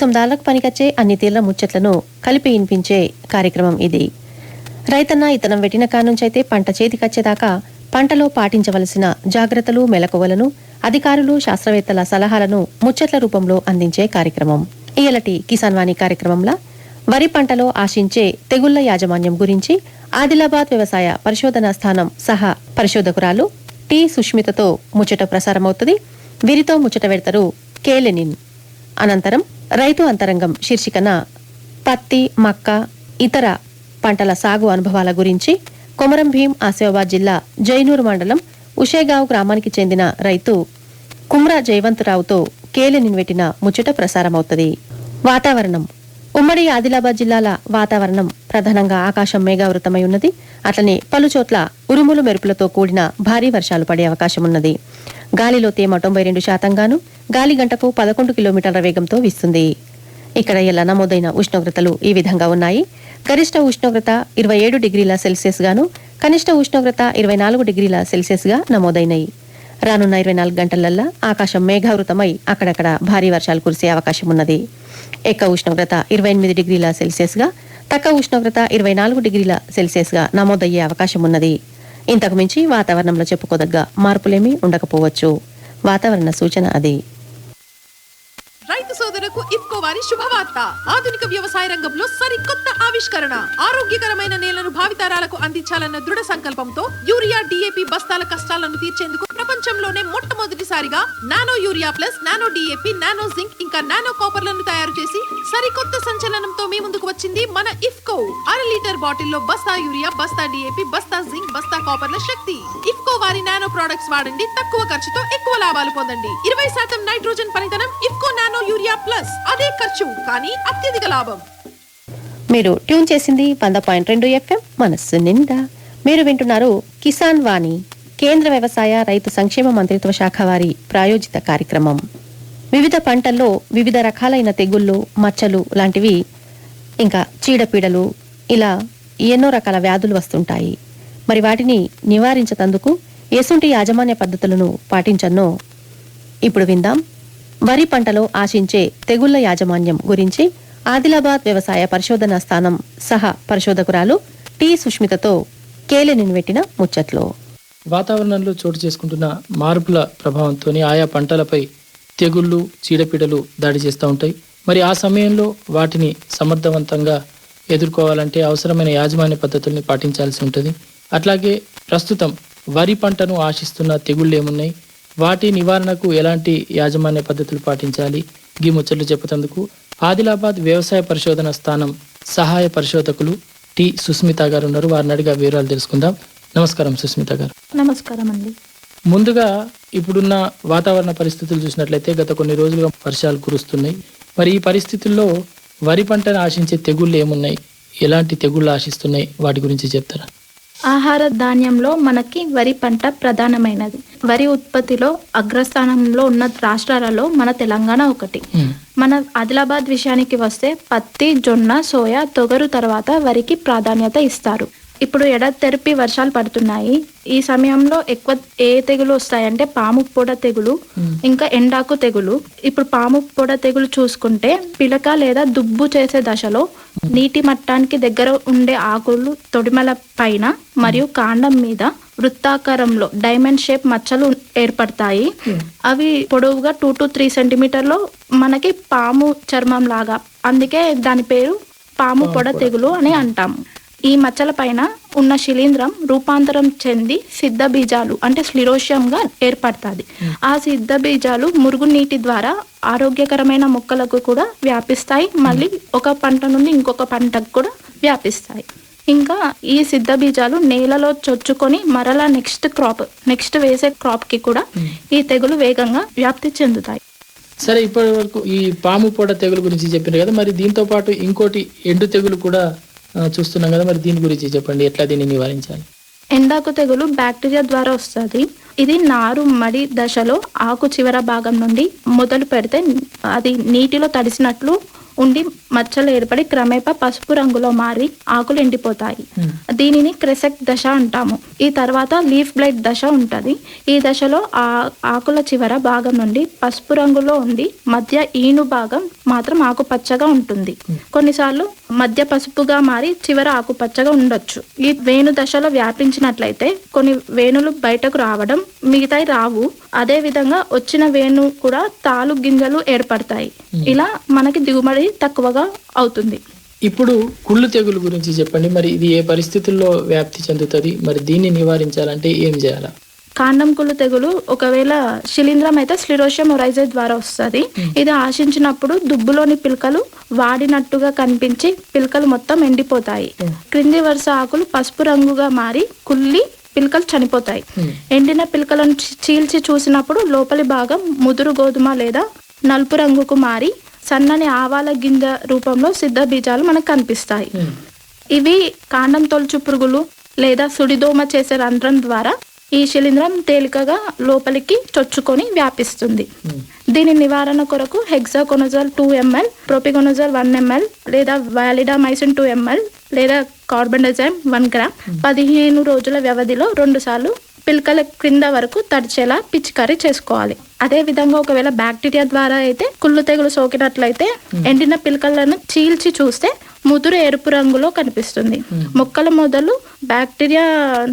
వ్యవసాయదారులకు పనికొచ్చే అన్ని తీర్ల ముచ్చట్లను కలిపి వినిపించే కార్యక్రమం ఇది. రైతన్న ఇతనం వెట్టిన కానుంచైతే పంట చేతికొచ్చేదాకా పంటలో పాటించవలసిన జాగ్రత్తలు మెలకువలను అధికారులు శాస్త్రవేత్తల సలహాలను ముచ్చట్ల రూపంలో అందించే కార్యక్రమం. ఇయలటి కిసాన్ వాణి కార్యక్రమంలో వరి పంటలో ఆశించే తెగుళ్ళ యాజమాన్యం గురించి ఆదిలాబాద్ వ్యవసాయ పరిశోధనా స్థానం సహా పరిశోధకురాలు టి సుష్మితతో ముచ్చట ప్రసారమవుతుంది. వీరితో ముచ్చట పెడతారు కేలెనిన్ అనంతరం రైతు అంతరంగం శీర్షికన పత్తి మక్క ఇతర పంటల సాగు అనుభవాల గురించి కొమరం భీం ఆసిఫాబాద్ జిల్లా జైనూరు మండలం ఉషేగావ్ గ్రామానికి చెందిన రైతు కుమ్రా జయవంతరావుతో కేలి నిన్వెట్టిన ముచ్చట ప్రసారమవుతుంది. వాతావరణం. ఉమ్మడి ఆదిలాబాద్ జిల్లాల వాతావరణం ప్రధానంగా ఆకాశం మేఘావృతమై ఉన్నది. అట్లనే పలుచోట్ల ఉరుములు మెరుపులతో కూడిన భారీ వర్షాలు పడే అవకాశం ఉన్నది గాలిలో తేమ తొంభై రెండు శాతంగాను గాలి గంటకు పదకొండు కిలోమీటర్ల వేగంతో వీస్తుంది. ఇక్కడ ఎలా నమోదైన ఉష్ణోగ్రతలు ఈ విధంగా ఉన్నాయి? గరిష్ట ఉష్ణోగ్రత ఇరవై ఏడు డిగ్రీల సెల్సియస్ గాను కనిష్ట ఉష్ణోగ్రత ఇరవై నాలుగు డిగ్రీల సెల్సియస్గా నమోదైనాయి. రానున్న ఇరవై నాలుగు గంటలల్లా ఆకాశం మేఘావృతమై అక్కడక్కడ భారీ వర్షాలు కురిసే అవకాశం ఉన్నది ఎక్కువ ఉష్ణోగ్రత ఇరవై ఎనిమిది డిగ్రీల సెల్సియస్గా తక్కువ ఉష్ణోగ్రత ఇరవై నాలుగు డిగ్రీల సెల్సియస్గా నమోదయ్యే అవకాశం ఉన్నది ఇంతకు మించి వాతావరణంలో చెప్పుకోదగ్గ మార్పులేమీ ఉండకపోవచ్చు. వాతావరణ సూచన అది. రైతు సోదరులకు ఇఫ్కో వారి శుభవార్త. ఆధునిక వ్యవసాయ రంగంలో సరికొత్త ఆవిష్కరణ. ఆరోగ్యకరమైన నేలను భావితరాలకు అందించాలన్న దృఢ సంకల్పంతో యూరియా డిఏపి బస్తాల కష్టాలను తీర్చేందుకు ప్రపంచంలోనే మొట్టమొదటిసారిగా nano urea plus nano DAP nano zinc ఇంకా నానో కాపర్లను తయారు చేసి సరికొత్త సంచలనంతో మీ ముందుకు వచ్చింది మన ఇఫ్కో. అర లీటర్ బాటిల్లో బస్తా యూరియా బస్తా డిఏపి బస్తా జింక్ బస్తా కాపర్ల శక్తి. ఇఫ్కో వారి నానో ప్రొడక్ట్స్ వాడండి తక్కువ ఖర్చుతో ఎక్కువ లాభాలు పొందండి. ఇరవై శాతం నైట్రోజన్ పనితనం ఇఫ్కో నానో యూరియా ప్లస్. అదే ఖర్చు కానీ అత్యధిక లాభం. మీరు ట్యూన్ చేసింది వంద పాయింట్ రెండు ఎఫ్ఎం మనస్సు నిండా. మీరు వింటున్నారు కిసాన్ వాణి. కేంద్ర వ్యవసాయ రైతు సంక్షేమ మంత్రిత్వ శాఖ వారి ప్రాయోజిత కార్యక్రమం. వివిధ పంటల్లో వివిధ రకాలైన తెగుళ్ళు మచ్చలు లాంటివి ఇంకా చీడపీడలు ఇలా ఎన్నో రకాల వ్యాధులు వస్తుంటాయి. మరి వాటిని నివారించతందుకు ఎసుంటి యాజమాన్య పద్ధతులను పాటించన్నో ఇప్పుడు విందాం. వరి పంటలో ఆశించే తెగుళ్ళ యాజమాన్యం గురించి ఆదిలాబాద్ వ్యవసాయ పరిశోధన స్థానం సహా పరిశోధకురాలు టి సుష్మితతో కేలె పెట్టిన ముచ్చట్లో. వాతావరణంలో చోటు చేసుకుంటున్న మార్పుల ప్రభావంతో ఆయా పంటలపై తెగుళ్ళు చీడపీడలు దాడి చేస్తూ ఉంటాయి. మరి ఆ సమయంలో వాటిని సమర్థవంతంగా ఎదుర్కోవాలంటే అవసరమైన యాజమాన్య పద్ధతుల్ని పాటించాల్సి ఉంటుంది. అట్లాగే ప్రస్తుతం వరి పంటను ఆశిస్తున్న తెగుళ్ళు ఏమున్నాయి? వాటి నివారణకు ఎలాంటి యాజమాన్య పద్ధతులు పాటించాలి? గీ ముచ్చట్లు చెప్పుతందుకు ఆదిలాబాద్ వ్యవసాయ పరిశోధన స్థానం సహాయ పరిశోధకులు టి సుస్మిత గారు ఉన్నారు వారిని అడిగి వివరాలు తెలుసుకుందాం. నమస్కారం సుస్మిత గారు. నమస్కారం అండి ముందుగా ఇప్పుడున్న వాతావరణ పరిస్థితులు చూసినట్లయితే గత కొన్ని రోజులుగా వర్షాలు కురుస్తున్నాయి. మరి ఈ పరిస్థితుల్లో వరి పంటను ఆశించే తెగుళ్ళు ఏమున్నాయి? ఎలాంటి తెగుళ్ళు ఆశిస్తున్నాయి? వాటి గురించి చెప్తారా? ఆహార ధాన్యంలో మనకి వరి పంట ప్రధానమైనది. వరి ఉత్పత్తిలో అగ్రస్థానంలో ఉన్న రాష్ట్రాలలో మన తెలంగాణ ఒకటి. మన ఆదిలాబాద్ విషయానికి వస్తే పత్తి జొన్న సోయా తొగరు తర్వాత వరికి ప్రాధాన్యత ఇస్తారు. ఇప్పుడు ఎడతెరిపి వర్షాలు పడుతున్నాయి. ఈ సమయంలో ఎక్కువ ఏ తెగులు వస్తాయంటే పాము పొడ తెగులు ఇంకా ఎండాకు తెగులు. ఇప్పుడు పాము పొడ తెగులు చూసుకుంటే పిలక లేదా దుబ్బు చేసే దశలో నీటి మట్టానికి దగ్గర ఉండే ఆకులు తొడిమల పైన మరియు కాండం మీద వృత్తాకారంలో డైమండ్ షేప్ మచ్చలు ఏర్పడతాయి. అవి పొడవుగా టూ టు త్రీ సెంటీమీటర్లో మనకి పాము చర్మం లాగా. అందుకే దాని పేరు పాము పొడ. తెగులు అని అంటాము. ఈ మచ్చల పైన ఉన్న శిలీంధ్రం రూపాంతరం చెంది సిద్ధ బీజాలు అంటే స్లిరోషియంగా ఏర్పడుతుంది. ఆ సిద్ధ బీజాలు మురుగునీటి ద్వారా ఆరోగ్యకరమైన మొక్కలకు కూడా వ్యాపిస్తాయి. మళ్ళీ ఒక పంట నుండి ఇంకొక పంటకు కూడా వ్యాపిస్తాయి. ఇంకా ఈ సిద్ధ బీజాలు నేలలో చొచ్చుకొని మరలా నెక్స్ట్ క్రాప్ నెక్స్ట్ వేసే క్రాప్కి కూడా ఈ తెగులు వేగంగా వ్యాప్తి చెందుతాయి. సరే ఇప్పటి వరకు ఈ పాము పొడ తెగులు గురించి చెప్పారు కదా మరి దీంతో పాటు ఇంకోటి ఎండు తెగులు కూడా చూస్తున్నాం కదా మరి దీని గురించి చెప్పండి. ఎట్లా దీన్ని నివారించాలి? ఎండాకు తెగులు బ్యాక్టీరియా ద్వారా వస్తుంది. ఇది నారు మడి దశలో ఆకు చివర భాగం నుండి మొదలు పెడితే అది నీటిలో తడిసినట్లు ఉండి మచ్చలు ఏర్పడి క్రమేపా పసుపు రంగులో మారి ఆకులు ఎండిపోతాయి. దీనిని క్రెసెక్ దశ అంటాము. ఈ తర్వాత లీఫ్ బ్లైట్ దశ ఉంటది. ఈ దశలో ఆ ఆకుల చివర భాగం నుండి పసుపు రంగులో ఉండి మధ్య ఈను భాగం మాత్రం ఆకుపచ్చగా ఉంటుంది. కొన్నిసార్లు మధ్య పసుపుగా మారి చివర ఆకుపచ్చగా ఉండొచ్చు. ఈ వేణు దశలో వ్యాపించినట్లయితే కొన్ని వేణులు బయటకు రావడం మిగతాయి రావు. అదే విధంగా వచ్చిన వేణు కూడా తాలు గింజలు ఏర్పడతాయి. ఇలా మనకి దిగుబడి తక్కువగా అవుతుంది. ఇప్పుడు కుళ్ళు తెగులు గురించి చెప్పండి. మరి ఇది ఏ పరిస్థితుల్లో వ్యాప్తి చెందుతుంది? మరి దీన్ని నివారించాలంటే ఏం చేయాలి? కాండం కుళ్ళు తెగులు ఒకవేళ శిలీంధ్రం అయితే స్లిరోషియం ద్వారా వస్తుంది. ఇది ఆశించినప్పుడు దుబ్బులోని పిలకలు వాడినట్టుగా కనిపించి పిలకలు మొత్తం ఎండిపోతాయి. క్రింది వరుస ఆకులు పసుపు రంగుగా మారి కుళ్ళి పిలకలు చనిపోతాయి. ఎండిన పిలకలను చీల్చి చూసినప్పుడు లోపలి భాగం ముదురు గోధుమ లేదా నలుపు రంగుకు మారి సన్నని ఆవాల గింజ రూపంలో సిద్ధ బీజాలు మనకు కనిపిస్తాయి. ఇవి కాండం తొలుచు పురుగులు లేదా సుడిదోమ చేసే రంధ్రం ద్వారా ఈ శిలీంధ్రం తేలికగా లోపలికి చొచ్చుకొని వ్యాపిస్తుంది. దీని నివారణ కొరకు hexaconazole two ml propiconazole one ml లేదా వాలిడామైసిన్ టూ ఎంఎల్ లేదా కార్బన్డజైమ్ వన్ గ్రామ్ పదిహేను రోజుల వ్యవధిలో రెండు సార్లు పిలకల క్రింద వరకు తడిచేలా పిచికారీ చేసుకోవాలి. అదే విధంగా ఒకవేళ బ్యాక్టీరియా ద్వారా అయితే కుళ్ళు తెగులు సోకినట్లయితే ఎండిన పిలకలను చీల్చి చూస్తే ముదురు ఎరుపు రంగులో కనిపిస్తుంది. మొక్కల మొదలు బ్యాక్టీరియా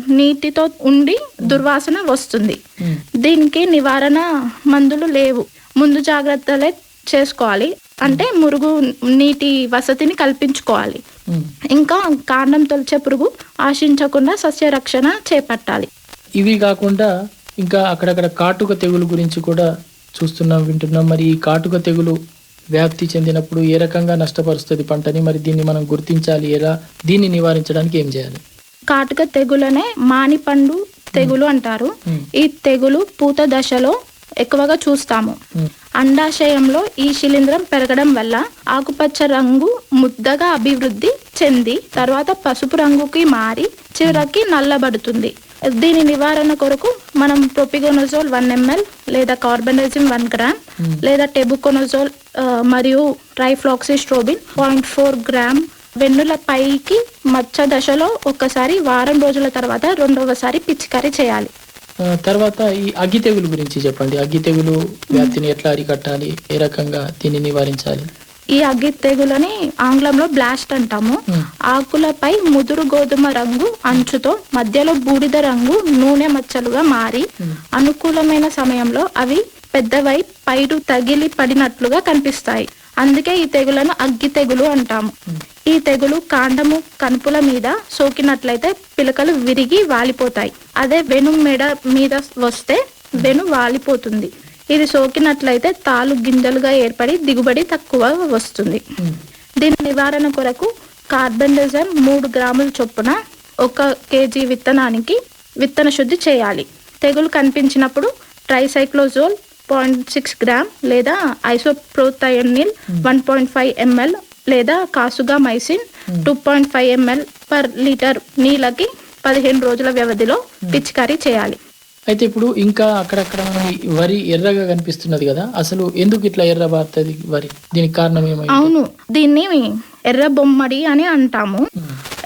నీటితో ఉండి దుర్వాసన వస్తుంది. దీనికి నివారణ మందులు లేవు. ముందు జాగ్రత్తలే చేసుకోవాలి. అంటే మురుగు నీటి వసతిని కల్పించుకోవాలి. ఇంకా కాండం తొలిచే పురుగు ఆశించకుండా సస్య రక్షణ చేపట్టాలి. ఇవి కాకుండా ఇంకా అక్కడక్కడ కాటుక తెగులు గురించి కూడా చూస్తున్నాం వింటున్నాం. మరి ఈ కాటుక తెగులు వ్యాప్తి చెందినప్పుడు ఏ రకంగా నష్టపరుస్తుంది పంటని? మరి దీన్ని మనం గుర్తించాలి ఎలా? దీన్ని నివారించడానికి ఏం చేయాలి? కాటుక తెగులనే మానిపండు తెగులు అంటారు. ఈ తెగులు పూత దశలో ఎక్కువగా చూస్తాము. అండాశయంలో ఈ శిలీంధ్రం పెరగడం వల్ల ఆకుపచ్చ రంగు ముద్దగా అభివృద్ధి చెంది తర్వాత పసుపు రంగుకి మారి చివరికి నల్లబడుతుంది. దీని నివారణ కొరకు మనం ప్రొపిగోనజోల్ వన్ ఎంఎల్ లేదా కార్బనైజిమ్ వన్ గ్రామ్ లేదా టెబుకోనజోల్ మరియు ట్రైఫ్లాక్సిస్ట్రోబిన్ పాయింట్ ఫోర్ గ్రామ్ వెన్నుల పైకి మచ్చ దశలో ఒక్కసారి వారం రోజుల తర్వాత రెండవసారి పిచికారీ చేయాలి. తర్వాత ఈ అగ్గి తెగులు గురించి చెప్పండి. అగ్గి తెగులు వ్యాప్తిని ఎట్లా అరికట్టాలి? ఏ రకంగా దీన్ని నివారించాలి? ఈ అగ్గి తెగులని ఆంగ్లంలో బ్లాస్ట్ అంటాము. ఆకులపై ముదురు గోధుమ రంగు అంచుతో మధ్యలో బూడిద రంగు నూనె మచ్చలుగా మారి అనుకూలమైన సమయంలో అవి పెద్దవై పైరు తగిలి పడినట్లుగా కనిపిస్తాయి. అందుకే ఈ తెగులను అగ్గి తెగులు అంటాము. ఈ తెగులు కాండము కనుపుల మీద సోకినట్లయితే పిలకలు విరిగి వాలిపోతాయి. అదే వెను మెడ మీద వస్తే వెను వాలిపోతుంది. ఇది సోకినట్లయితే తాలు గింజలుగా ఏర్పడి దిగుబడి తక్కువ వస్తుంది. దీని నివారణ కొరకు కార్బన్డజన్ మూడు గ్రాముల చొప్పున ఒక కేజీ విత్తనానికి విత్తన శుద్ధి చేయాలి. తెగులు కనిపించినప్పుడు ట్రైసైక్లోజోల్ పాయింట్ సిక్స్ గ్రామ్ లేదా isoprothiolane one point five ml లేదా kasugamycin two point five ml per litre నీళ్ళకి పదిహేను రోజుల వ్యవధిలో పిచికారీ చేయాలి. అయితే ఇప్పుడు ఇంకా అక్కడక్కడ వరి ఎర్రగా కనిపిస్తున్నది కదా అసలు ఎందుకు ఇట్లా ఎర్ర బారుతుంది వరి? దీనికి కారణం ఏమైంది అవును దీన్ని ఎర్ర బొమ్మడి అని అంటాము.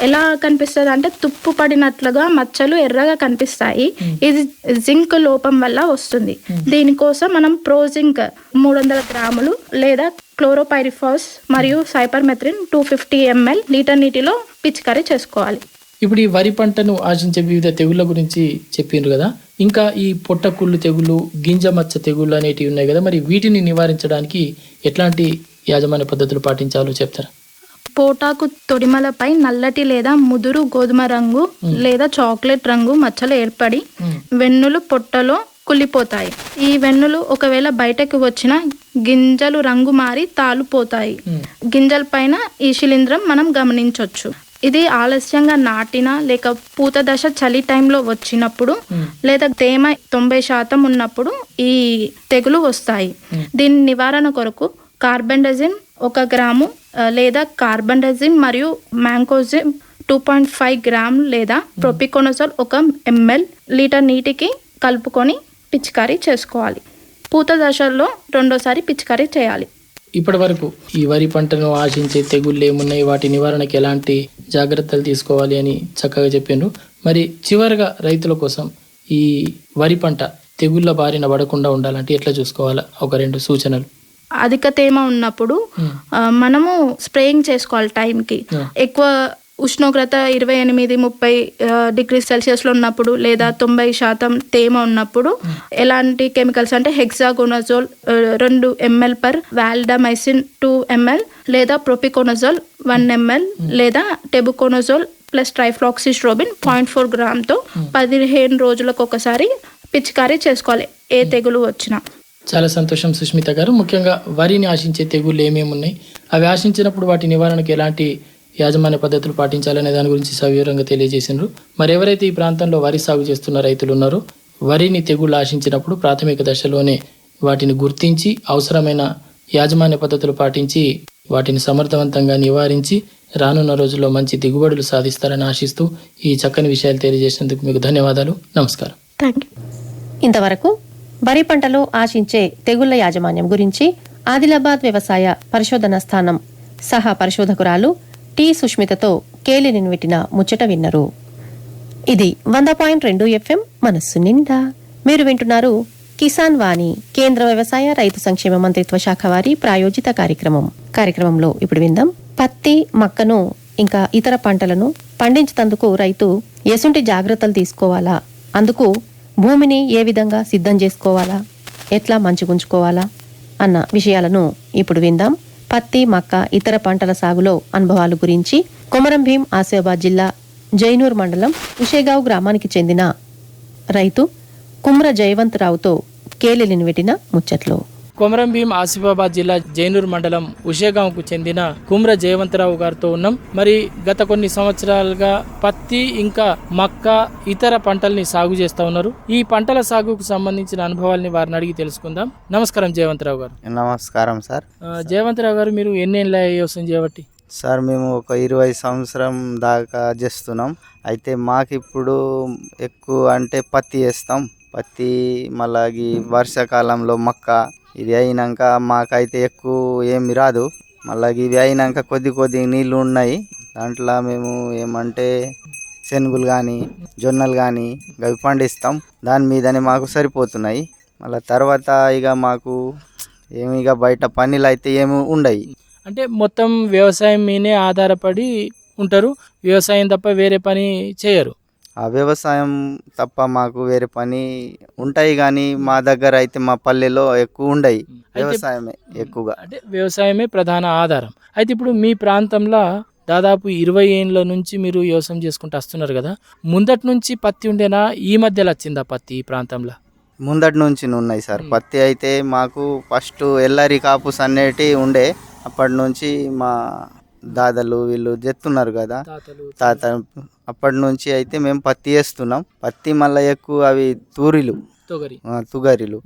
ఎలా కనిపిస్తుంది అంటే తుప్పు పడినట్లుగా మచ్చలు ఎర్రగా కనిపిస్తాయి. ఇది జింక్ లోపం వల్ల వస్తుంది. దీనికోసం మనం ప్రోజింక్ మూడు వందల గ్రాములు లేదా క్లోరోపైరిఫాస్ మరియు cypermethrin two fifty ml litre నీటిలో పిచికారీ చేసుకోవాలి. ఇప్పుడు ఈ వరి పంటను ఆశించే వివిధ తెగుళ్ళ గురించి చెప్పిండ్రు కదా ఇంకా ఈ పొట్టకుళ్ళు తెగులు గింజ మచ్చ తెగుళ్ళు అనేటివి ఉన్నాయి కదా మరి వీటిని నివారించడానికి ఎట్లాంటి యాజమాన్య పద్ధతులు పాటించాలో చెప్తారా? పోటాకు తొడిమలపై నల్లటి లేదా ముదురు గోధుమ రంగు లేదా చాక్లెట్ రంగు మచ్చలు ఏర్పడి వెన్నులు పొట్టలో కుళ్ళిపోతాయి. ఈ వెన్నులు ఒకవేళ బయటకు వచ్చిన గింజలు రంగు మారి తాలుపోతాయి గింజల పైన ఈ శిలీంధ్రం మనం గమనించవచ్చు ఇది ఆలస్యంగా నాటిన లేక పూత దశ చలి టైంలో వచ్చినప్పుడు లేదా తేమ తొంభై శాతం ఉన్నప్పుడు ఈ తెగులు వస్తాయి. దీని నివారణ కొరకు కార్బెండజిమ్ ఒక గ్రాము లేదా కార్బెండజిమ్ మరియు mancozeb two point five gram లేదా ప్రొపికోనజోల్ ఒక ఎంఎల్ లీటర్ నీటికి కలుపుకొని పిచికారీ చేసుకోవాలి. పూత దశలో రెండోసారి పిచికారీ చేయాలి. ఇప్పటి వరకు ఈ వరి పంటను ఆశించే తెగుళ్ళు ఏమున్నాయి? వాటి నివారణకి ఎలాంటి జాగ్రత్తలు తీసుకోవాలి అని చక్కగా చెప్పిండ్రు మరి చివరిగా రైతుల కోసం ఈ వరి పంట తెగుళ్ళ బారిన పడకుండా ఉండాలంటే ఎట్లా చూసుకోవాలా? ఒక రెండు సూచనలు. అధిక తేమ ఉన్నప్పుడు మనము స్ప్రేయింగ్ చేసుకోవాలి టైంకి. ఎక్కువ ఉష్ణోగ్రత ఇరవై ఎనిమిది ముప్పై డిగ్రీ సెల్సియస్లో ఉన్నప్పుడు లేదా తొంభై శాతం తేమ ఉన్నప్పుడు ఎలాంటి కెమికల్స్ అంటే హెక్సాగోనజోల్ రెండు ml per validamycin two ml లేదా ప్రొపికోనజోల్ వన్ ఎంఎల్ లేదా tebuconazole plus trifloxystrobin point four గ్రామ్తో పదిహేను రోజులకు ఒకసారి పిచికారీ చేసుకోవాలి ఏ తెగులు వచ్చినా. చాలా సంతోషం సుష్మిత గారు. ముఖ్యంగా వరిని ఆశించే తెగుళ్ళు ఏమేమి ఉన్నాయి అవి ఆశించినప్పుడు వాటి నివారణకు ఎలాంటి యాజమాన్య పద్ధతులు పాటించాలనే దాని గురించి సవివరంగా తెలియజేసిండ్రు మరి ఎవరైతే ఈ ప్రాంతంలో వరి సాగు చేస్తున్న రైతులు ఉన్నారో వరిని తెగుళ్ళు ఆశించినప్పుడు ప్రాథమిక దశలోనే వాటిని గుర్తించి అవసరమైన యాజమాన్య పద్ధతులు పాటించి వాటిని సమర్థవంతంగా నివారించి రానున్న రోజుల్లో మంచి దిగుబడులు సాధిస్తారని ఆశిస్తూ ఈ చక్కని విషయాలు తెలియజేసినందుకు మీకు ధన్యవాదాలు. నమస్కారం. ఇంతవరకు వరి పంటలో ఆశించే తెగుళ్ళ యాజమాన్యం గురించి ఆదిలాబాద్ వ్యవసాయ పరిశోధన స్థానం సహా పరిశోధకురాలు టి సుష్మితతో కేలిని విట్టిన ముచ్చట విన్నరు. ఇది వంద పాయింట్ రెండు ఎఫ్ఎం మనస్సు నిండా. మీరు వింటున్నారు కిసాన్ వాణి కేంద్ర వ్యవసాయ రైతు సంక్షేమ మంత్రిత్వ శాఖ వారి ప్రాయోజిత కార్యక్రమం. కార్యక్రమంలో ఇప్పుడు విందాం. పత్తి మక్కను ఇంకా ఇతర పంటలను పండించేందుకు రైతు ఎసుంటి జాగ్రత్తలు తీసుకోవాలా? అందుకు భూమిని ఏ విధంగా సిద్ధం చేసుకోవాలా? ఎట్లా మంచిగుంచుకోవాలా అన్న విషయాలను ఇప్పుడు విందాం. పత్తి మక్క ఇతర పంటల సాగులో అనుభవాల గురించి కొమరం భీం ఆసిఫాబాద్ జిల్లా జైనూర్ మండలం ఉషేగావ్ గ్రామానికి చెందిన రైతు కుమ్ర జయవంతరావుతో కేలిలిని వెటిన ముచ్చట్లు. కొమరం భీం ఆసిఫాబాద్ జిల్లా జైనూర్ మండలం ఉషేగాంకు చెందిన కుమ్ర జయవంతరావు గారితో ఉన్నాం. మరి గత కొన్ని సంవత్సరాలుగా పత్తి ఇంకా మక్క ఇతర పంటల్ని సాగు చేస్తా ఉన్నారు. ఈ పంటల సాగుకు సంబంధించిన అనుభవాల్ని వారిని అడిగి తెలుసుకుందాం. నమస్కారం జయవంతరావు గారు. నమస్కారం సార్. జయవంతరావు గారు మీరు ఎన్నేళ్ళ వ్యవసాయం చేయబట్టి? సార్ మేము ఒక ఇరవై సంవత్సరం దాకా చేస్తున్నాం. అయితే మాకు ఇప్పుడు ఎక్కువ అంటే పత్తి వేస్తాం. పత్తి మళ్ళీ వర్షాకాలంలో మక్క ఇది అయినాక మాకైతే ఎక్కువ ఏమి రాదు. మళ్ళీ ఇవి అయినాక కొద్ది కొద్ది నీళ్ళు ఉన్నాయి. దాంట్లో మేము ఏమంటే శనుగులు కానీ జొన్నలు కానీ అవి పండిస్తాం. దాని మీదనే మాకు సరిపోతున్నాయి. మళ్ళీ తర్వాత ఇక మాకు ఏమి ఇక బయట పనులు అయితే ఏమి ఉండవు అంటే మొత్తం వ్యవసాయం మీదే ఆధారపడి ఉంటారు. వ్యవసాయం తప్ప వేరే పని చేయరు. వ్యవసాయం తప్ప మాకు వేరే పని ఉంటాయి కానీ మా దగ్గర అయితే మా పల్లెలో ఎక్కువ ఉండయి. వ్యవసాయమే ఎక్కువగా. అంటే వ్యవసాయమే ప్రధాన ఆధారం. అయితే ఇప్పుడు మీ ప్రాంతంలో దాదాపు ఇరవై ఏళ్ళ నుంచి మీరు వ్యవసాయం చేసుకుంటూ వస్తున్నారు కదా. ముందటి నుంచి పత్తి ఉండేనా? ఈ మధ్యలో వచ్చిందా పత్తి ఈ ప్రాంతంలో? ముందటి నుంచి ఉన్నాయి సార్. పత్తి అయితే మాకు ఫస్ట్ ఎల్లరి కాపుస్ అనేటి ఉండే. అప్పటి నుంచి మా దాదాలు వీళ్ళు చెప్తున్నారు కదా. తాత అప్పటి నుంచి అయితే మేము పత్తి వేస్తున్నాం. పత్తి మళ్ళీ ఎక్కువ అవి తూరిలు. తుగరిలు.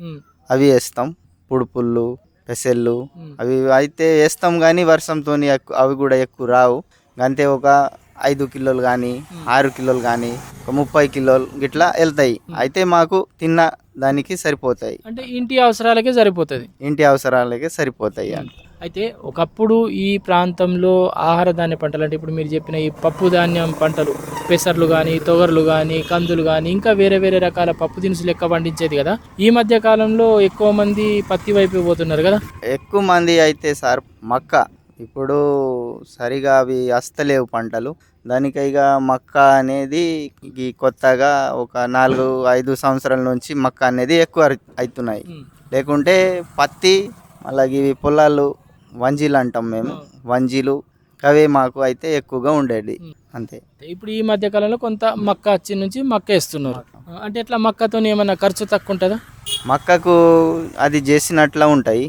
అవి వేస్తాం. పుడుపుళ్ళు పెసళ్ళు. అవి అయితే వేస్తాం కానీ వర్షంతో అవి కూడా ఎక్కువ రావు. అంతే ఒక ఐదు కిలోలు కానీ ఆరు కిలోలు కానీ ఒక ముప్పై కిలోలు గిట్లా వెళ్తాయి. అయితే మాకు తిన్న దానికి సరిపోతాయి. అంటే ఇంటి అవసరాలకే సరిపోతుంది. ఇంటి అవసరాలకే సరిపోతాయి అయితే ఒకప్పుడు ఈ ప్రాంతంలో ఆహార ధాన్య పంటలు అంటే ఇప్పుడు మీరు చెప్పిన ఈ పప్పు ధాన్యం పంటలు పెసర్లు కానీ తొగర్లు కానీ కందులు కానీ ఇంకా వేరే వేరే రకాల పప్పు దినుసులు లెక్క పండించేది కదా. ఈ మధ్య కాలంలో ఎక్కువ మంది పత్తి వైపు పోతున్నారు కదా. ఎక్కువ మంది అయితే సార్ మక్క. ఇప్పుడు సరిగా అవి వస్తలేవు పంటలు. దానికి ఇక మక్క అనేది ఈ కొత్తగా ఒక నాలుగు ఐదు సంవత్సరాల నుంచి మక్క అనేది ఎక్కువ అవుతున్నాయి లేకుంటే పత్తి అలాగే ఇవి పొలాలు వంజీలు అంటాం మేము. వంజీలు అవే మాకు అయితే ఎక్కువగా ఉండేది అంతే. ఇప్పుడు ఈ మధ్య కాలంలో కొంత మక్క వచ్చి నుంచి మక్క వేస్తున్నారు. అంటే ఎట్లా మక్కతో ఏమైనా ఖర్చు తక్కువ ఉంటుందా? మక్కకు అది చేసినట్లా ఉంటాయి.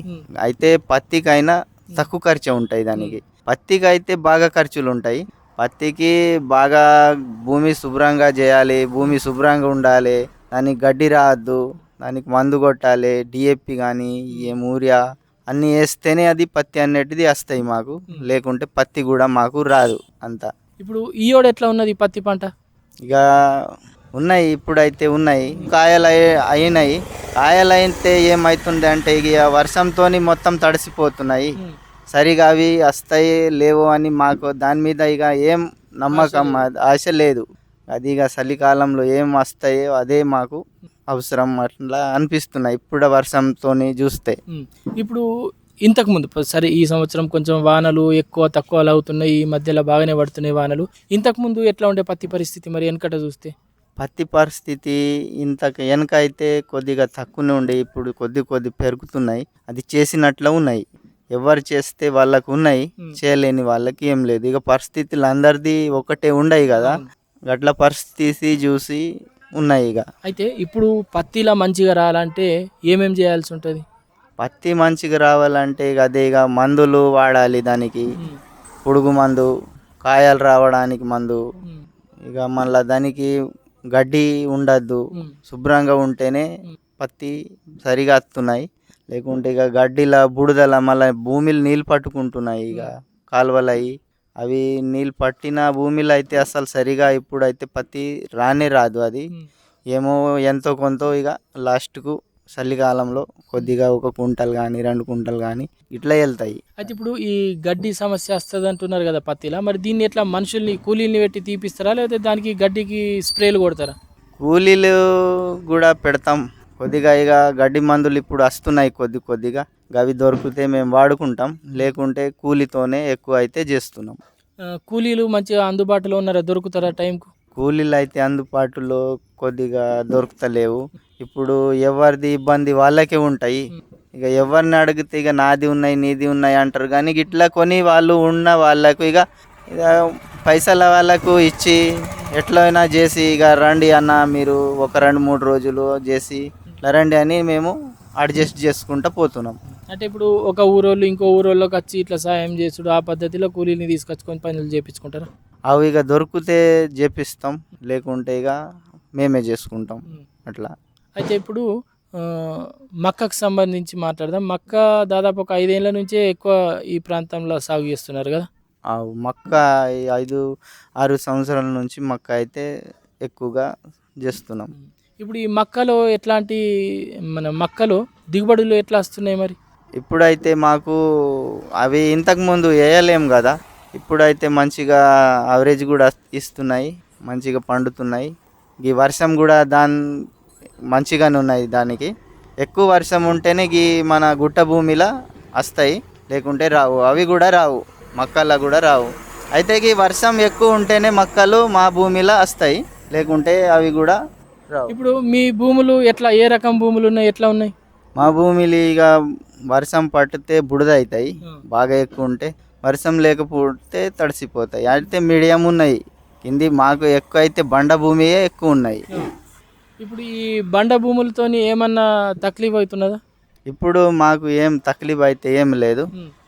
అయితే పత్తికైనా తక్కువ ఖర్చు ఉంటాయి దానికి. పత్తికి అయితే బాగా ఖర్చులు ఉంటాయి. పత్తికి బాగా భూమి శుభ్రంగా చేయాలి భూమి శుభ్రంగా ఉండాలి. దానికి గడ్డి రావద్దు దానికి మందు కొట్టాలి డిఏపి కానీ ఏం యూరియా అన్నీ వేస్తేనే అది పత్తి అనేటిది వస్తాయి మాకు. లేకుంటే పత్తి కూడా మాకు రాదు అంతా. ఇప్పుడు ఈయోడు ఎట్లా ఉన్నది ఈ పత్తి పంట? ఇక ఉన్నాయి ఇప్పుడైతే ఉన్నాయి. కాయలు అయి- అయినాయి. కాయలు అయితే ఏమవుతుంది అంటే ఇక వర్షంతో మొత్తం తడిసిపోతున్నాయి. సరిగా అవి వస్తాయి లేవో అని మాకు దాని మీద ఇక ఏం నమ్మకం ఆశ లేదు. అది ఇక చలికాలంలో ఏం వస్తాయో అదే మాకు అవసరం అట్లా అనిపిస్తున్నాయి ఇప్పుడు వర్షంతో చూస్తే. ఇప్పుడు ఇంతకు ముందు ప- సరే ఈ సంవత్సరం కొంచెం వానలు ఎక్కువ తక్కువ అవుతున్నాయి ఈ మధ్యలో బాగానే పడుతున్నాయి వానలు. ఇంతకు ముందు ఎట్లా ఉండే పత్తి పరిస్థితి మరి వెనకట చూస్తే? పత్తి పరిస్థితి ఇంతకు వెనక అయితే కొద్దిగా తక్కువనే ఉండే ఇప్పుడు కొద్ది కొద్ది పెరుగుతున్నాయి. అది చేసినట్లు ఉన్నాయి. ఎవరు చేస్తే వాళ్ళకు ఉన్నాయి చేయలేని వాళ్ళకి ఏం లేదు. ఇక పరిస్థితులు అందరిది ఒకటే ఉండయి కదా. గట్ల పరిస్థితి చూసి ఉన్నాయి ఇక. అయితే ఇప్పుడు పత్తిలా మంచిగా రావాలంటే ఏమేం చేయాల్సి ఉంటుంది? పత్తి మంచిగా రావాలంటే ఇక అదే ఇక మందులు వాడాలి దానికి. పురుగు మందు కాయలు రావడానికి మందు. ఇక మళ్ళీ దానికి గడ్డి ఉండద్దు. శుభ్రంగా ఉంటేనే పత్తి సరిగా వస్తున్నాయి లేకుంటే ఇక గడ్డిలా బుడదల మళ్ళీ భూమిలో నీళ్ళు పట్టుకుంటున్నాయి ఇక. కాలువలు అవి అవి నీళ్ళు పట్టిన భూమిలో అయితే అసలు సరిగా ఇప్పుడైతే పత్తి రానే రాదు అది. ఏమో ఎంతో కొంత ఇక లాస్ట్కు చలికాలంలో కొద్దిగా ఒక కుంటలు కానీ రెండు కుంటలు కానీ ఇట్లా వెళ్తాయి. అయితే ఇప్పుడు ఈ గడ్డి సమస్య వస్తుంది అంటున్నారు కదా పత్తిలా. మరి దీన్ని ఎట్లా మనుషుల్ని కూలీల్ని పెట్టి తీపిస్తారా? లేకపోతే దానికి గడ్డికి స్ప్రేలు కొడతారా? కూలీలు కూడా పెడతాం. కొద్దిగా ఇక గడ్డి మందులు ఇప్పుడు వస్తున్నాయి కొద్ది కొద్దిగా. అవి దొరికితే మేము వాడుకుంటాం. లేకుంటే కూలీతోనే ఎక్కువ అయితే చేస్తున్నాం. కూలీలు మంచిగా అందుబాటులో ఉన్నారా? దొరుకుతారా టైంకు? కూలీలు అయితే అందుబాటులో కొద్దిగా దొరుకుతలేవు. ఇప్పుడు ఎవరిది ఇబ్బంది వాళ్ళకే ఉంటాయి. ఇక ఎవరిని అడిగితే ఇక నాది ఉన్నాయి నీది ఉన్నాయి అంటారు. కానీ ఇట్లా కొని వాళ్ళు ఉన్న వాళ్ళకు ఇక ఇక పైసల వాళ్ళకు ఇచ్చి ఎట్లయినా చేసి ఇక రండి అన్న మీరు ఒక రెండు మూడు రోజులు చేసి రండి అని మేము అడ్జస్ట్ చేసుకుంటూ పోతున్నాం. అంటే ఇప్పుడు ఒక ఊరోళ్ళు ఇంకో ఊరోళ్ళకి వచ్చి ఇట్లా సాయం చేసుడు ఆ పద్ధతిలో కూలీని తీసుకొచ్చుకొని పనులు చేపించుకుంటారా? అవి ఇక దొరికితే చేపిస్తాం లేకుంటే ఇక మేమే చేసుకుంటాం. అట్లా. అయితే ఇప్పుడు మక్కకు సంబంధించి మాట్లాడదాం. మక్క దాదాపు ఒక ఐదేళ్ళ నుంచే ఎక్కువ ఈ ప్రాంతంలో సాగు చేస్తున్నారు కదా? మక్క ఐదు ఆరు సంవత్సరాల నుంచి మక్క అయితే ఎక్కువగా చేస్తున్నాం. ఇప్పుడు ఈ మక్కలో ఎట్లాంటి మన మక్కలో దిగుబడులు ఎట్లా వస్తున్నాయి మరి? ఇప్పుడైతే మాకు అవి ఇంతకుముందు వేయలేము కదా. ఇప్పుడైతే మంచిగా అవరేజ్ కూడా ఇస్తున్నాయి మంచిగా పండుతున్నాయి. ఈ వర్షం కూడా దాని మంచిగానే ఉన్నాయి దానికి. ఎక్కువ వర్షం ఉంటేనే ఈ మన గుట్ట భూమిలో వస్తాయి లేకుంటే రావు. అవి కూడా రావు మక్కల్లో కూడా రావు. అయితే ఈ వర్షం ఎక్కువ ఉంటేనే మక్కలు మా భూమిలో వస్తాయి లేకుంటే అవి కూడా ఇప్పుడు మీ భూములు ఎట్లా ఏ రకం భూములు ఉన్నాయి ఎట్లా ఉన్నాయి? మా భూమిలో ఇక వర్షం పడితే బుడద అవుతాయి బాగా ఎక్కువ ఉంటే వర్షం లేకపోతే తడిసిపోతాయి. అయితే మీడియం ఉన్నాయి కింది మాకు ఎక్కువ అయితే బండ భూమియే ఎక్కువ ఉన్నాయి. ఇప్పుడు ఈ బండ భూములతోని ఏమన్నా తక్లీఫ్ అవుతున్నదా? ఇప్పుడు మాకు ఏం తక్లీఫ్ అయితే ఏం లేదు.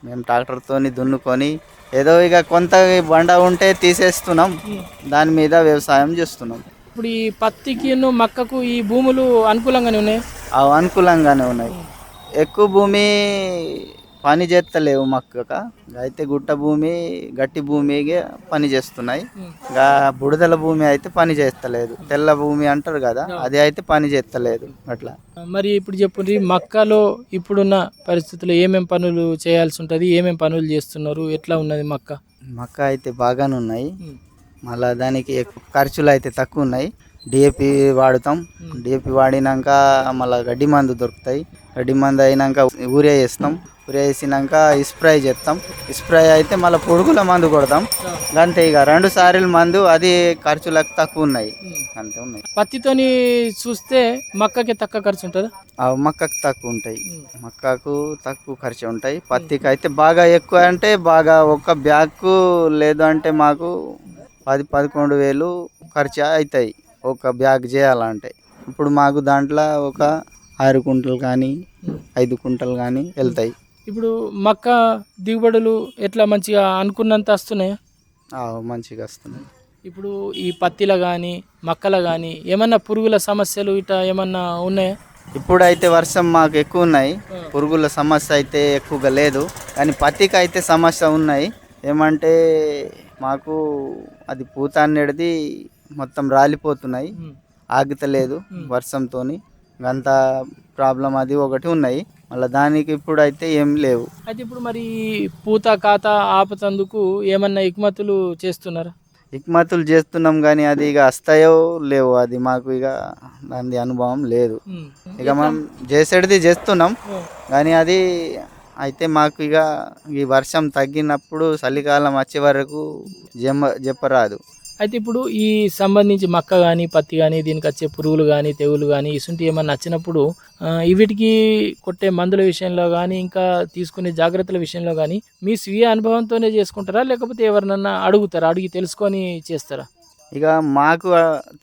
మేము ట్రాక్టర్తోని దున్నుకొని ఏదో ఇక కొంత బండ ఉంటే తీసేస్తున్నాం. దాని మీద వ్యవసాయం చేస్తున్నాం. ఇప్పుడు ఈ పత్తికి మక్కకు ఈ భూములు అనుకూలంగానే ఉన్నాయి? అవి అనుకూలంగానే ఉన్నాయి. ఎక్కువ భూమి పని చేస్తలేవు మక్కక. అయితే గుట్ట భూమి గట్టి భూమిగా పని చేస్తున్నాయి. ఇంకా బుడదల భూమి అయితే పని చేస్తలేదు. తెల్ల భూమి అంటారు కదా అది అయితే పని చేస్తలేదు అట్లా. మరి ఇప్పుడు చెప్పుండ్రి మక్కలో ఇప్పుడున్న పరిస్థితుల్లో ఏమేం పనులు చేయాల్సి ఉంటుంది? ఏమేం పనులు చేస్తున్నారు? ఎట్లా ఉన్నది మక్క? మక్క అయితే బాగానే ఉన్నాయి. మళ్ళా దానికి ఎక్కువ ఖర్చులు అయితే తక్కువ ఉన్నాయి. డిఏపి వాడుతాం. డిఏపి వాడినాక మళ్ళీ గడ్డి మందు దొరుకుతాయి. గడ్డి మందు అయినాక ఊరియా వేస్తాం. ఊరియా వేసినాక స్ప్రే చేస్తాం. స్ప్రే అయితే మళ్ళీ పురుగుల మందు కొడతాం. అంతే ఇక రెండు సార్లు మందు అది ఖర్చులకు తక్కువ ఉన్నాయి. అంతే ఉన్నాయి. పత్తితోని చూస్తే మక్కకి తక్కువ ఖర్చు ఉంటుందా? మక్కకు తక్కువ ఉంటాయి. మక్కకు తక్కువ ఖర్చు ఉంటాయి. పత్తికి అయితే బాగా ఎక్కువ అంటే బాగా ఒక బ్యాగ్కు లేదు అంటే మాకు పది పదకొండు వేలు ఖర్చు అవుతాయి ఒక బ్యాగ్ చేయాలంటే. ఇప్పుడు మాకు దాంట్లో ఒక ఆరు కుంటలు కానీ ఐదు కుంటలు కానీ వెళ్తాయి. ఇప్పుడు మక్క దిగుబడులు ఎట్లా మంచిగా అనుకున్నంత వస్తున్నాయా? మంచిగా వస్తున్నాయి. ఇప్పుడు ఈ పత్తిలో కానీ మక్కల కానీ ఏమన్నా పురుగుల సమస్యలు ఇట్లా ఏమన్నా ఉన్నాయా? ఇప్పుడైతే వర్షం మాకు ఎక్కువ ఉన్నాయి. పురుగుల సమస్య అయితే ఎక్కువగా లేదు. కానీ పత్తికి అయితే సమస్య ఉన్నాయి. ఏమంటే మాకు అది పూత అనేది మొత్తం రాలిపోతున్నాయి. ఆగుతలేదు వర్షంతో అంత ప్రాబ్లం అది ఒకటి ఉన్నాయి. మళ్ళీ దానికి ఇప్పుడు అయితే ఏం లేవు. అయితే ఇప్పుడు మరి పూత కాత ఆపతందుకు ఏమన్నా ఎగుమతులు చేస్తున్నారా? ఇక్మతులు చేస్తున్నాం కానీ అది ఇక వస్తాయో లేవు అది మాకు ఇక దాని అనుభవం లేదు. ఇక మనం చేసేటిది చేస్తున్నాం. కానీ అది అయితే మాకు ఇక ఈ వర్షం తగ్గినప్పుడు చలికాలం వచ్చే వరకు జమ చెప్పరాదు అయితే ఇప్పుడు ఈ సంబంధించి మక్క కానీ పత్తి కానీ దీనికి వచ్చే పురుగులు కానీ తెగులు కానీ ఇసుంటి ఏమన్నా వచ్చినప్పుడు ఆ, వీటికి కొట్టే మందుల విషయంలో కానీ ఇంకా తీసుకునే జాగ్రత్తల విషయంలో కానీ మీ స్వీయ అనుభవంతోనే చేసుకుంటారా? లేకపోతే ఎవరినన్నా అడుగుతారా? అడిగి తెలుసుకొని చేస్తారా? ఇక మాకు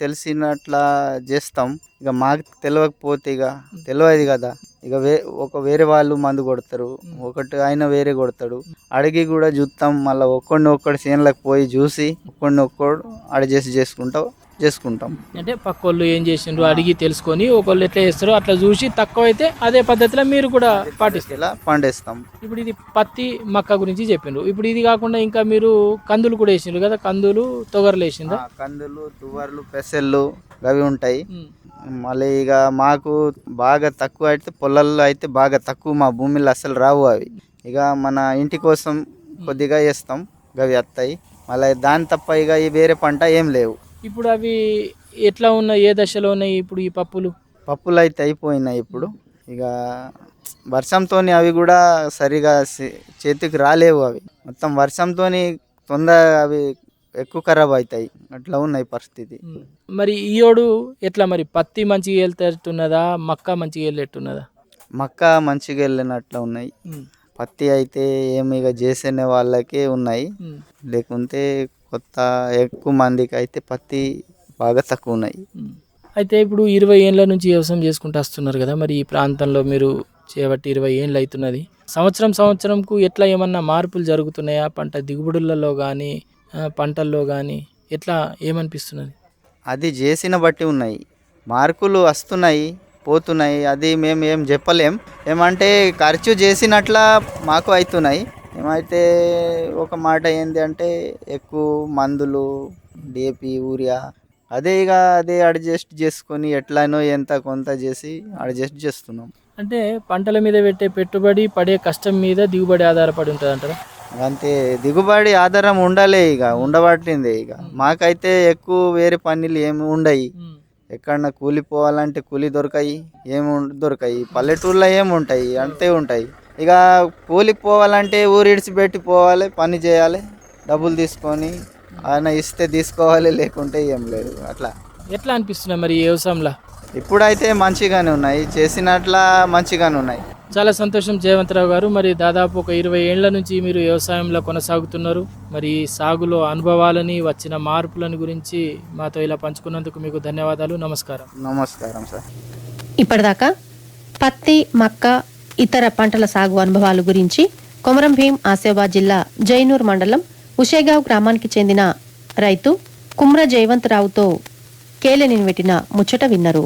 తెలిసినట్లా చేస్తాం. ఇక మాకు తెలియకపోతే ఇక తెలియదు కదా. ఇక వే ఒక వేరే వాళ్ళు మందు కొడతారు. ఒకటి ఆయన వేరే కొడతాడు. అడిగి కూడా చూస్తాం మళ్ళీ ఒక్కడిని ఒక్కడి చేనులకు పోయి చూసి ఒక్కడిని ఒక్కడు అడ్జస్ట్ చేసుకుంటాం చేసుకుంటాం. అంటే పక్క వాళ్ళు ఏం చేసిండ్రు అడిగి తెలుసుకొని ఒకళ్ళు ఎట్లా చేస్తారో అట్లా చూసి తక్కువ అయితే అదే పద్ధతిలో మీరు కూడా పాటిస్తారు? ఇలా పండిస్తాం. ఇప్పుడు ఇది పత్తి మక్క గురించి చెప్పిండ్రు ఇప్పుడు ఇది కాకుండా ఇంకా మీరు కందులు కూడా వేసిండ్రు కదా కందులు తొగరలు వేసిండ్రా? కందులు తువర్లు పెసళ్ళు అవి ఉంటాయి. మళ్ళీ ఇక మాకు బాగా తక్కువ అయితే పొలాల్లో అయితే బాగా తక్కువ మా భూమిలో అసలు రావు అవి. ఇక మన ఇంటి కోసం కొద్దిగా వేస్తాం అవి వస్తాయి మళ్ళీ దాని తప్ప ఇక ఈ వేరే పంట ఏం లేవు. ఇప్పుడు అవి ఎట్లా ఉన్నాయి ఏ దశలో ఉన్నాయి ఇప్పుడు ఈ పప్పులు? పప్పులు అయితే అయిపోయినాయి ఇప్పుడు. ఇక వర్షంతో అవి కూడా సరిగా చేతికి రాలేవు అవి. మొత్తం వర్షంతో తొందర అవి ఎక్కువ ఖరాబ్ అవుతాయి. అట్లా ఉన్నాయి పరిస్థితి. మరి ఈయోడు ఎట్లా మరి? పత్తి మంచిగా వెళ్తేట్టున్నదా మక్క మంచిగా వెళ్ళేట్టున్నదా మక్క మంచిగా వెళ్ళినట్లు ఉన్నాయి. పత్తి అయితే ఏమి ఇక చేసే వాళ్ళకే ఉన్నాయి. లేకుంటే కొత్త ఎక్కువ మందికి అయితే పత్తి బాగా తక్కువ ఉన్నాయి. అయితే ఇప్పుడు ఇరవై ఏళ్ళ నుంచి వ్యవసాయం చేసుకుంటూ వస్తున్నారు కదా మరి ఈ ప్రాంతంలో మీరు చేయబట్టి ఇరవై ఏళ్ళు అవుతున్నది. సంవత్సరం సంవత్సరంకు ఎట్లా ఏమన్నా మార్పులు జరుగుతున్నాయా? పంట దిగుబడులలో కానీ పంటల్లో కానీ ఎట్లా ఏమనిపిస్తున్నది? అది చేసిన బట్టి ఉన్నాయి. మార్కులు వస్తున్నాయి పోతున్నాయి. అది మేము ఏం చెప్పలేం. ఏమంటే ఖర్చు చేసినట్ల మాకు అవుతున్నాయి ఏమైతే ఒక మాట ఏంటి అంటే ఎక్కువ మందులు డిఏపి యూరియా అదే ఇక అదే అడ్జస్ట్ చేసుకొని ఎట్లానో ఎంత కొంత చేసి అడ్జస్ట్ చేస్తున్నాం. అంటే పంటల మీద పెట్టే పెట్టుబడి పడే కష్టం మీద దిగుబడి ఆధారపడి ఉంటుంది అంటారా అంతే దిగుబడి ఆధారం ఉండాలి ఇక ఉండబట్టింది ఇక. మాకైతే ఎక్కువ వేరే పనులు ఏమి ఉండయి. ఎక్కడన్నా కూలి పోవాలంటే కూలి దొరకాయి ఏమి దొరకాయి. పల్లెటూరులో ఏమి ఉంటాయి అంతే ఉంటాయి. ఇక కూలికి పోవాలంటే ఊరు ఇడిచిపెట్టి పోవాలి పని చేయాలి డబ్బులు తీసుకొని ఆయన ఇస్తే తీసుకోవాలి లేకుంటే ఏం లేదు అట్లా. ఎట్లా అనిపిస్తున్నాయి మరి ఈ వ్యవసాయంలో? ఇప్పుడైతే మంచిగానే ఉన్నాయి చేసినట్ల మంచిగానే ఉన్నాయి. చాలా సంతోషం జయవంతరావు గారు. మరి దాదాపు ఒక ఇరవై ఏళ్ళ నుంచి మీరు వ్యవసాయంలో కొనసాగుతున్నారు. మరి ఈ సాగులో అనుభవాలని వచ్చిన మార్పులను గురించి మాతో ఇలా పంచుకున్నందుకు మీకు ధన్యవాదాలు. నమస్కారం. నమస్కారం సార్. ఇప్పటిదాకా పత్తి మక్క ఇతర పంటల సాగు అనుభవాల గురించి కొమరం భీం ఆసిఫాబాద్ జిల్లా జైనూర్ మండలం ఉషేగావ్ గ్రామానికి చెందిన రైతు కుమ్ర జయవంతరావుతో కేలెనిని పెట్టిన ముచ్చట విన్నరు.